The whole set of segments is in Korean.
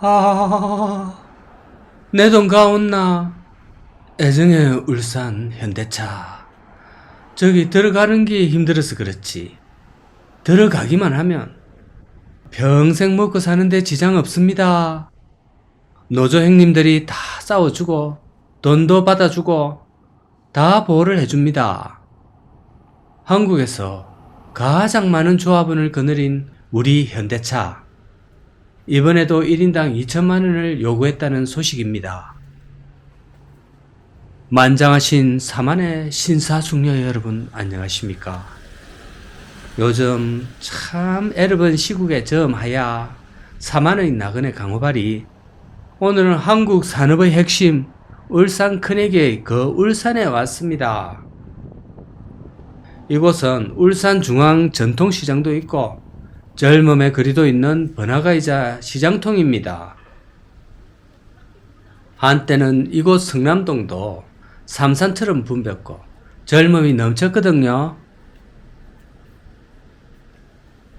아, 내 돈 가온나? 애정의 울산 현대차. 저기 들어가는 게 힘들어서 그렇지. 들어가기만 하면 평생 먹고 사는데 지장 없습니다. 노조 형님들이 다 싸워주고 돈도 받아주고 다 보호를 해줍니다. 한국에서 가장 많은 조합원을 거느린 우리 현대차. 이번에도 1인당 2천만 원을 요구했다는 소식입니다. 만장하신 사만의 신사숙녀 여러분 안녕하십니까? 요즘 참 에르번 시국에 점하야 사만의 나그네 강호발이 오늘은 한국 산업의 핵심 울산 큰애기의 그 울산에 왔습니다. 이곳은 울산 중앙 전통시장도 있고 젊음의 거리도 있는 번화가이자 시장통입니다. 한때는 이곳 성남동도 삼산처럼 붐볐고 젊음이 넘쳤거든요.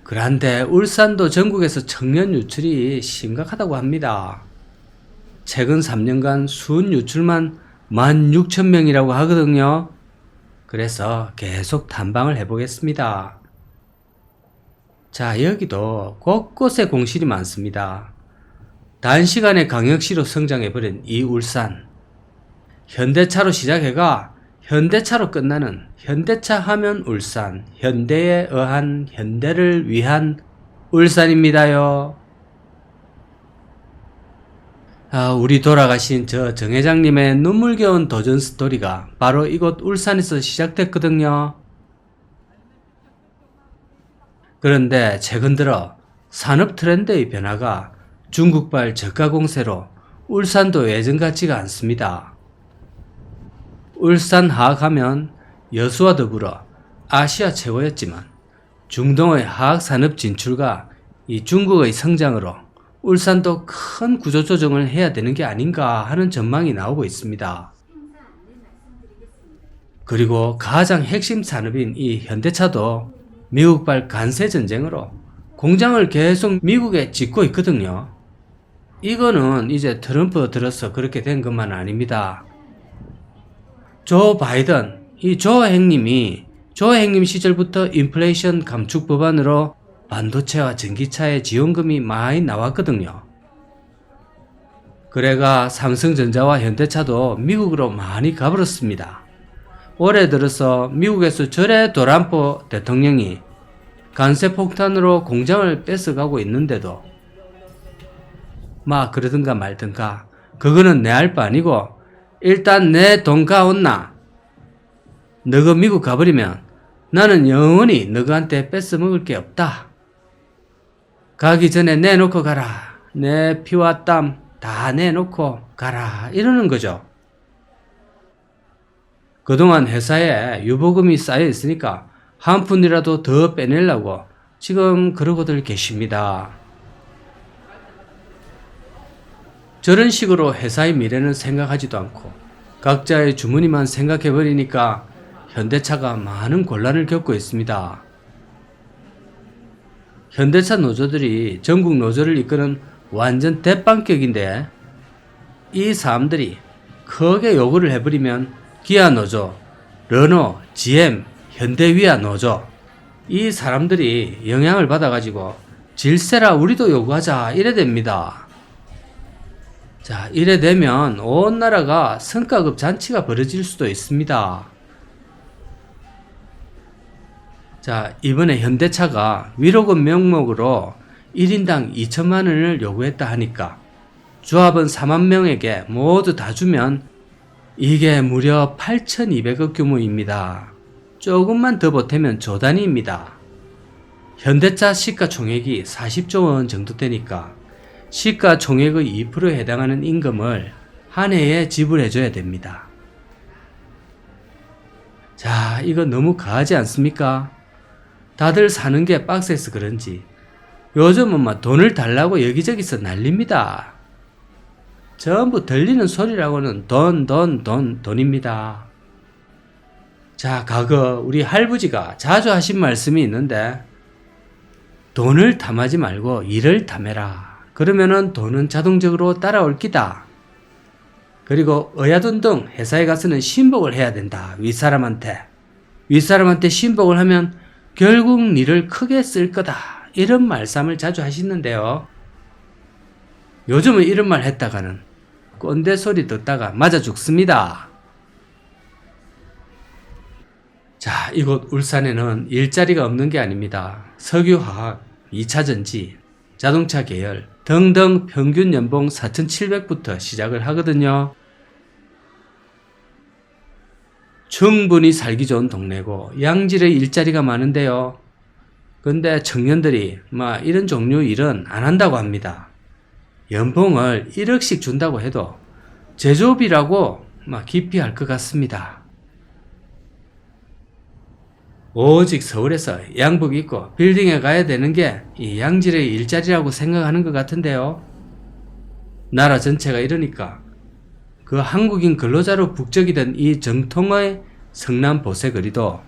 그런데 울산도 전국에서 청년 유출이 심각하다고 합니다. 최근 3년간 순 유출만 16,000명이라고 하거든요. 그래서 계속 탐방을 해보겠습니다. 자, 여기도 곳곳에 공실이 많습니다. 단시간에 강역시로 성장해버린 이 울산. 현대차로 시작해가 현대차로 끝나는 현대차 하면 울산, 현대에 의한 현대를 위한 울산입니다요. 아, 우리 돌아가신 저 정 회장님의 눈물겨운 도전 스토리가 바로 이곳 울산에서 시작됐거든요. 그런데 최근 들어 산업 트렌드의 변화가 중국발 저가 공세로 울산도 예전 같지가 않습니다. 울산 하악하면 여수와 더불어 아시아 최고였지만 중동의 하악 산업 진출과 이 중국의 성장으로 울산도 큰 구조조정을 해야 되는 게 아닌가 하는 전망이 나오고 있습니다. 그리고 가장 핵심 산업인 이 현대차도 미국발 간세 전쟁으로 공장을 계속 미국에 짓고 있거든요. 이거는 이제 트럼프 들어서 그렇게 된 것만 아닙니다. 조 바이든, 이 조 행님이 조 행님 시절부터 인플레이션 감축 법안으로 반도체와 전기차의 지원금이 많이 나왔거든요. 그래가 삼성전자와 현대차도 미국으로 많이 가버렸습니다. 올해 들어서 미국에서 절의 도란포 대통령이 간세 폭탄으로 공장을 뺏어가고 있는데도 막 그러든가 말든가 그거는 내알바 아니고 일단 내 돈 가온나 너가 미국 가버리면 나는 영원히 너한테 뺏어 먹을 게 없다. 가기 전에 내놓고 가라. 내 피와 땀 다 내놓고 가라. 이러는 거죠. 그동안 회사에 유보금이 쌓여 있으니까 한 푼이라도 더 빼내려고 지금 그러고들 계십니다. 저런 식으로 회사의 미래는 생각하지도 않고 각자의 주머니만 생각해버리니까 현대차가 많은 곤란을 겪고 있습니다. 현대차 노조들이 전국 노조를 이끄는 완전 대빵격인데 이 사람들이 크게 요구를 해버리면 기아 노조, 르노, GM, 현대위아 노조 이 사람들이 영향을 받아가지고 질세라 우리도 요구하자 이래 됩니다. 자 이래 되면 온 나라가 성과급 잔치가 벌어질 수도 있습니다. 자, 이번에 현대차가 위로금 명목으로 1인당 2천만 원을 요구했다 하니까 조합원 4만 명에게 모두 다 주면 이게 무려 8,200억 규모입니다. 조금만 더 보태면 조단위입니다. 현대차 시가총액이 40조 원 정도 되니까 시가총액의 2%에 해당하는 임금을 한 해에 지불해줘야 됩니다. 자, 이거 너무 과하지 않습니까? 다들 사는 게 빡세서 그런지 요즘은 막 돈을 달라고 여기저기서 난립니다. 전부 들리는 소리라고는 돈, 돈, 돈, 돈입니다. 자, 과거 우리 할부지가 자주 하신 말씀이 있는데 돈을 탐하지 말고 일을 탐해라. 그러면은 돈은 자동적으로 따라올 기다. 그리고 어야둔둥 회사에 가서는 신복을 해야 된다. 윗사람한테. 윗사람한테 신복을 하면 결국 니를 크게 쓸 거다. 이런 말씀을 자주 하시는데요. 요즘은 이런 말 했다가는 꼰대 소리 듣다가 맞아 죽습니다. 자, 이곳 울산에는 일자리가 없는 게 아닙니다. 석유화학, 2차전지, 자동차 계열 등등 평균 연봉 4,700부터 시작을 하거든요. 충분히 살기 좋은 동네고 양질의 일자리가 많은데요. 근데 청년들이 막 이런 종류 일은 안 한다고 합니다. 연봉을 1억씩 준다고 해도 제조업이라고 막 기피할 것 같습니다. 오직 서울에서 양복 입고 빌딩에 가야 되는 게 이 양질의 일자리라고 생각하는 것 같은데요. 나라 전체가 이러니까 그 한국인 근로자로 북적이던 이 정통의 성남 보세거리도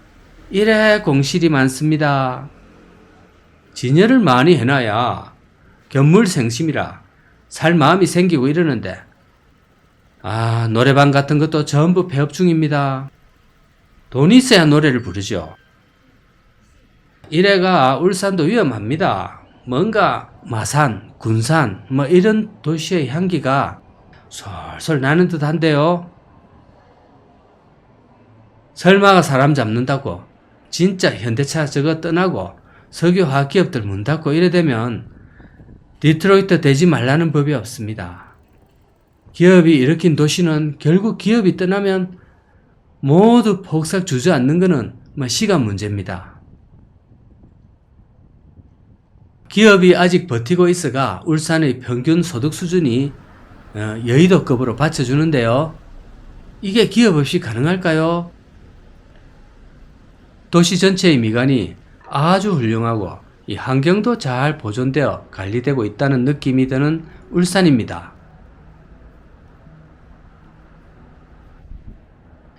이래 공실이 많습니다. 진열을 많이 해놔야 견물생심이라 살 마음이 생기고 이러는데 아 노래방 같은 것도 전부 폐업 중입니다. 돈이 있어야 노래를 부르죠. 이래가 울산도 위험합니다. 뭔가 마산, 군산 뭐 이런 도시의 향기가 솔솔 나는 듯한데요. 설마가 사람 잡는다고 진짜 현대차 저거 떠나고 석유화학 기업들 문 닫고 이래 되면 디트로이트 되지 말라는 법이 없습니다. 기업이 일으킨 도시는 결국 기업이 떠나면 모두 폭삭 주저앉는 것은 뭐 시간 문제입니다. 기업이 아직 버티고 있어가 울산의 평균 소득 수준이 어, 여의도급으로 받쳐주는데요. 이게 기업 없이 가능할까요? 도시 전체의 미관이 아주 훌륭하고 이 환경도 잘 보존되어 관리되고 있다는 느낌이 드는 울산입니다.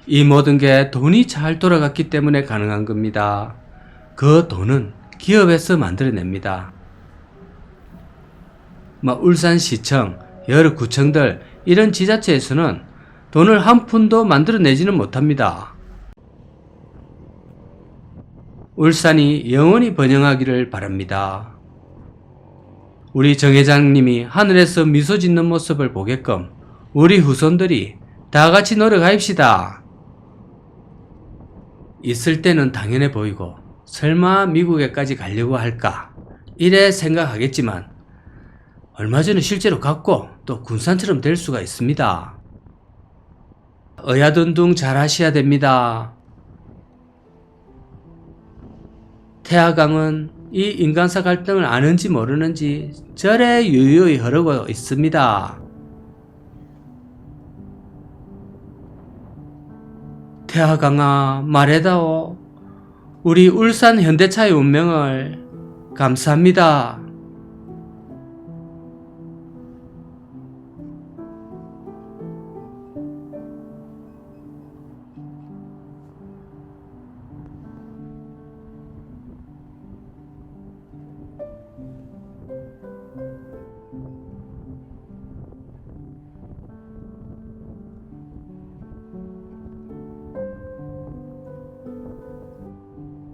이 모든 게 돈이 잘 돌아갔기 때문에 가능한 겁니다. 그 돈은 기업에서 만들어냅니다. 뭐 울산시청, 여러 구청들 이런 지자체에서는 돈을 한 푼도 만들어내지는 못합니다. 울산이 영원히 번영하기를 바랍니다. 우리 정 회장님이 하늘에서 미소 짓는 모습을 보게끔 우리 후손들이 다 같이 노력합시다. 있을 때는 당연해 보이고 설마 미국에까지 가려고 할까? 이래 생각하겠지만 얼마 전에 실제로 갔고 또 군산처럼 될 수가 있습니다. 어야둔둥 잘 하셔야 됩니다. 태화강은 이 인간사 갈등을 아는지 모르는지 절에 유유히 흐르고 있습니다. 태화강아 말해다오. 우리 울산 현대차의 운명을 감사합니다.